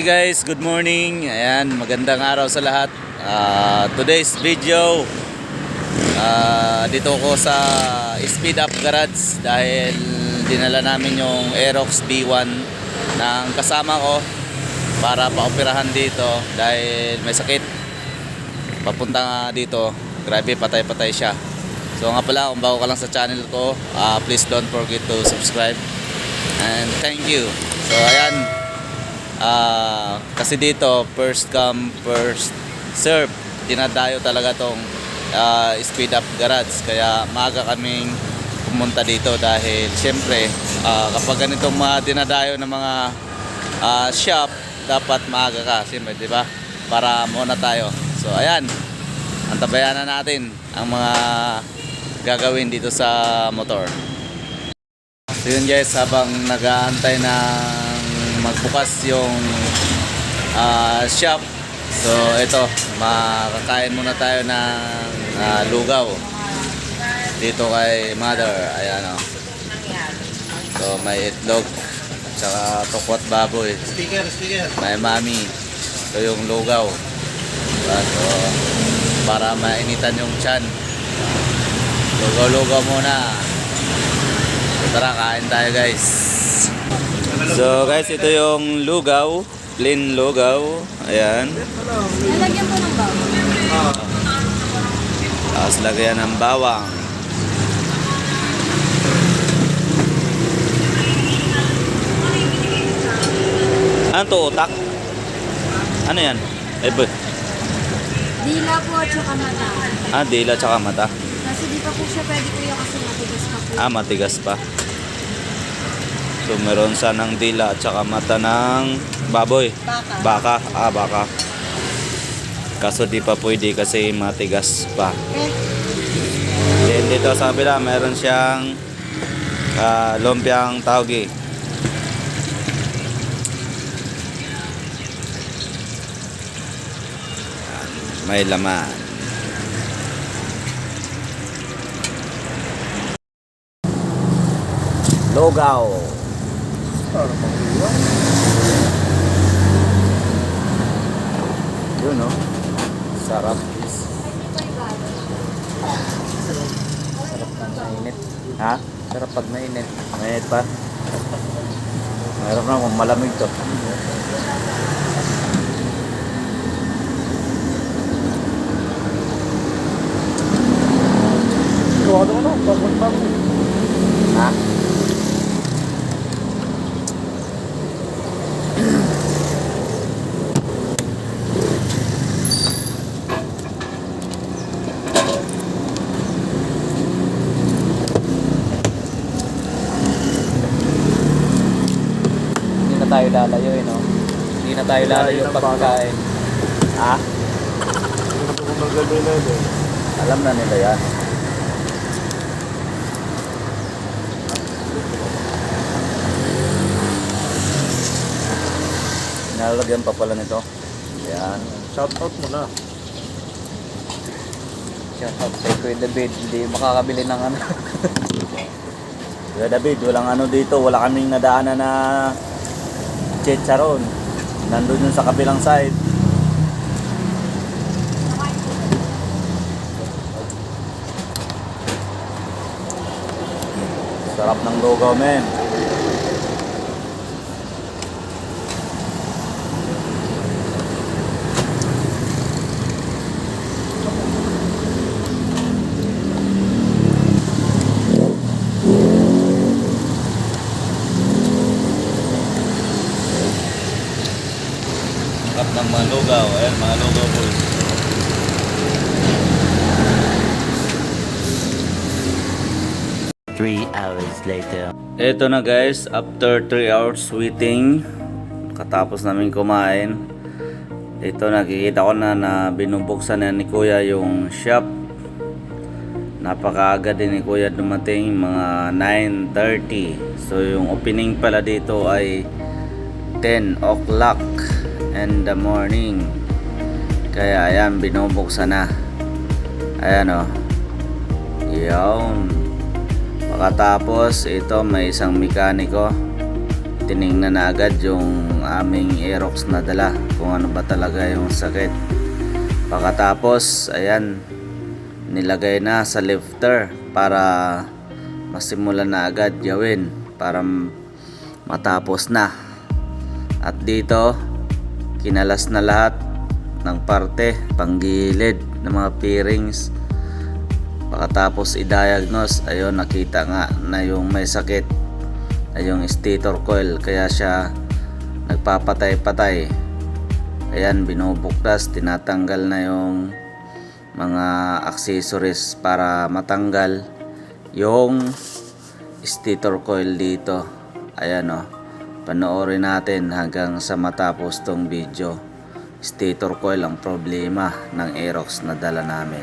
Hey guys, good morning. Ayan, magandang araw sa lahat. Ah, today's video ah, dito ko sa Speed Up Garage dahil dinala namin yung Aerox B1 ng kasama ko para paoperahan dito dahil may sakit. Papunta nga dito, grabe patay-patay siya. So nga pala, kung bago ka lang sa channel ko, ah, please don't forget to subscribe. And thank you. So ayan, Ah, kasi dito first come first serve. Dinadayo talaga tong ah, speed up garage. Kaya maaga kaming pumunta dito dahil syempre ah, kapag ganitong mga dinadayo ng mga ah, shop dapat maaga ka. Syempre di ba? Para muna tayo. So ayan. Antabayan na natin ang mga gagawin dito sa motor. So yun guys, habang nag-aantay ng magbukas yung ah, shop. So ito, makakain muna tayo ng ah, lugaw. Dito kay mother, ayan o. So may itlog, tsaka tokwat baboy. Sticker, sticker. May mami. Ito yung lugaw. So, para mainitan yung chan. Lugaw-lugaw muna. So, tara, kain tayo guys. So guys, ito yung lugaw. Plain lugaw. Ayan. Lalagyan po ng bawang. Tapos lagyan ng bawang. Ano to, utak? Ano yan? Eh, ba- Dila po at saka mata. ah, dila tsaka mata. Kasi di pa po siya pwede kuya kasi matigas pa po. Ah, matigas pa. So, meron sanang dila at saka mata ng baboy. Baka. Baka. Ah, baka. Kaso di pa pwede kasi matigas pa. Eh, Then dito sa kabila, meron siyang ah, lumpiang taugi. Yan, May laman. Logaw. Yun no. Sarap. Sarap na mainit. Ha? Sarap pag mainit. Mainit pa? Mayroon na kung malamig to. Sigurado ko na, bagong bago. Ha? Hindi na tayo lalayo eh, no? Hindi na tayo lalayo ng pagkain. Ha? Alam na nila yan. Nilalagyan pa pala nito. Yan. Shout out mo na. Shout out kay Kuya David. Hindi makakabili ng ano. Kuya David, walang ano dito. Wala kaming nadaanan na chicharon. Nandun yun sa kabilang side. Sarap ng lugaw, men. Mga lugaw. Ayan, mga lugaw boys. Three hours later. Ito na guys, after 3 hours waiting, katapos namin kumain, ito nakikita ko na na binubuksan na ni Kuya yung shop. Napakaaga din ni Kuya dumating, mga 9.30. So yung opening pala dito ay 10 o'clock in the morning. Kaya ayan, binubuksan na. Ayan o. Yun. Pagkatapos, ito may isang mekaniko. Tiningnan na agad yung aming Aerox na dala kung ano ba talaga yung sakit. Pagkatapos, ayan, nilagay na sa lifter para masimulan na agad gawin para matapos na. At dito, kinalas na lahat ng parte, panggilid ng mga bearings. Pagkatapos i-diagnose, ayun nakita nga na yung may sakit ay yung stator coil kaya siya nagpapatay-patay. Ayan, binubuklas, tinatanggal na yung mga accessories para matanggal yung stator coil dito. Ayan o. Panoorin natin hanggang sa matapos tong video. Stator coil ang problema ng Aerox na dala namin.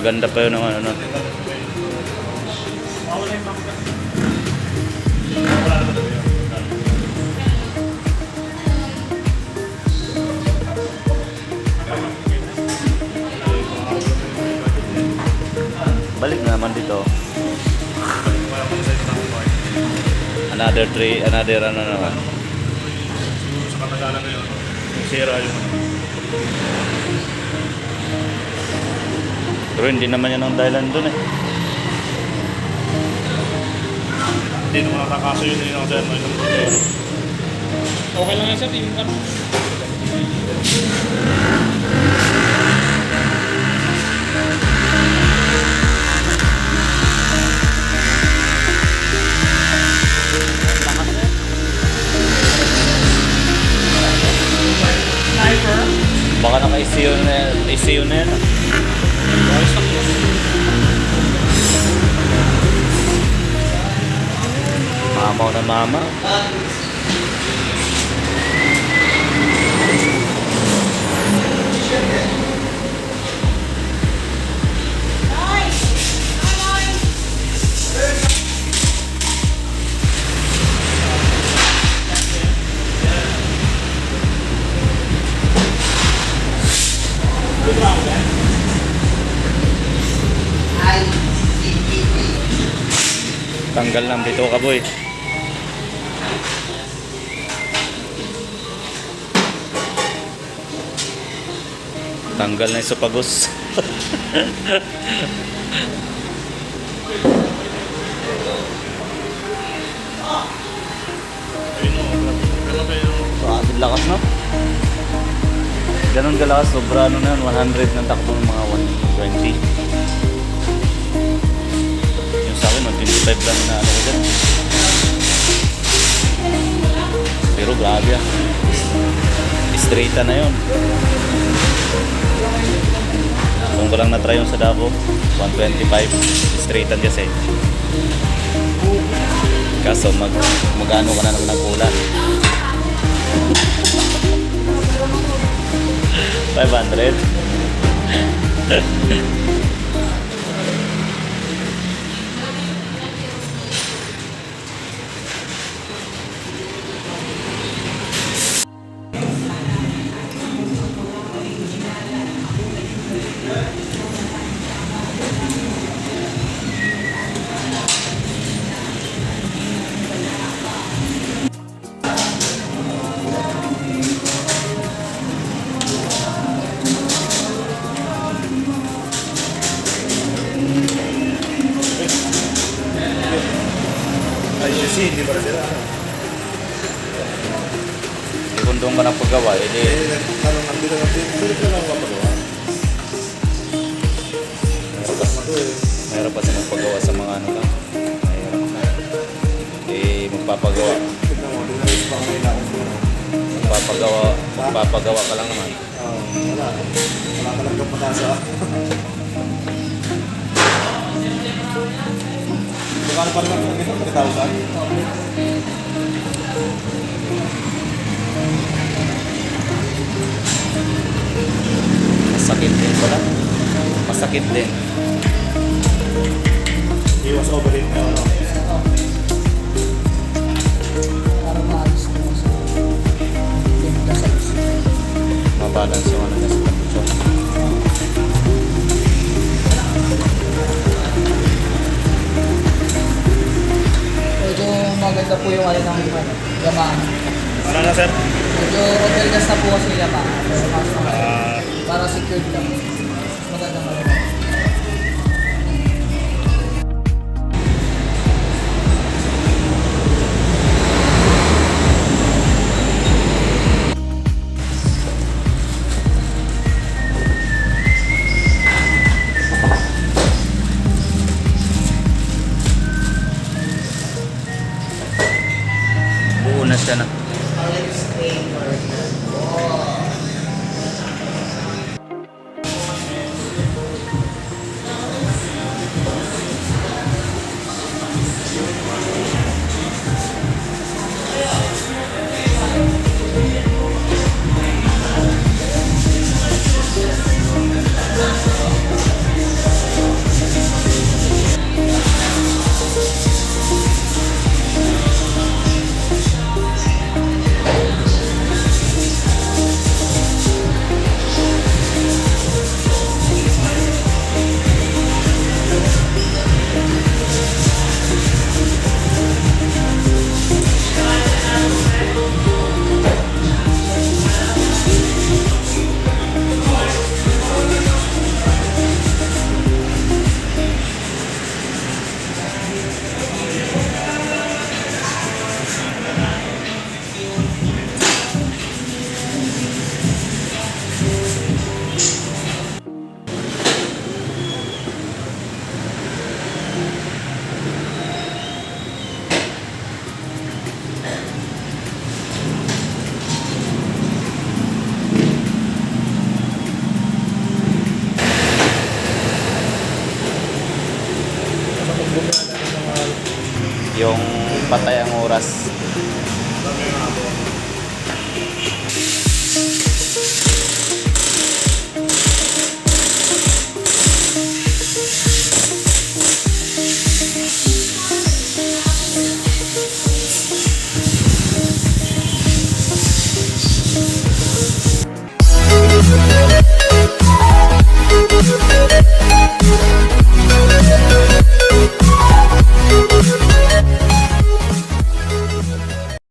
Gaganda pa yun ng ano no. Balik na naman dito. Another three, another ano naman. Sa katagalan ngayon, sira yung ano. Pero hindi naman yan ang dahilan dun eh. Hindi naman nakakaso yun yun ang sir. no, yung- Okay lang yan sir, yung ano. Sniper. Baka naka-ECU na, ECU na yan. Ah. Ayos lang yun. Mamaw na Tanggal ng bito ka boy. Tanggal na yung supagos. Grabe lakas no? Ganon kalakas, sobra ano na yun, 100 ng takbo ng mga 120. 5 lang na ano dyan. Pero grabe ah. Straighta na yun. Kung ko lang na-try yung sa Davao, 125. Straightan kasi. Kaso mag, mag-ano ka na naman ng kulat. 500. ang dito natin, pwede ka lang mapagawa. Sakas na to eh. mayroon pa sa magpagawa sa mga ano lang. Mayroon. Eh, magpapagawa. Pa. Magpapagawa, magpapagawa ka lang naman. Ah, wala. Wala talagang pag-asa. Magkano pa naman ito? 3,000? Masakit din. Iwas overheat na ano. sa sa. Mabalance yung ano nasa temperature. Medyo maganda po yung ano ng ano, Yamaha. Ano na sir? Medyo hotel gas na po kasi Yamaha. Ah, para secured lang.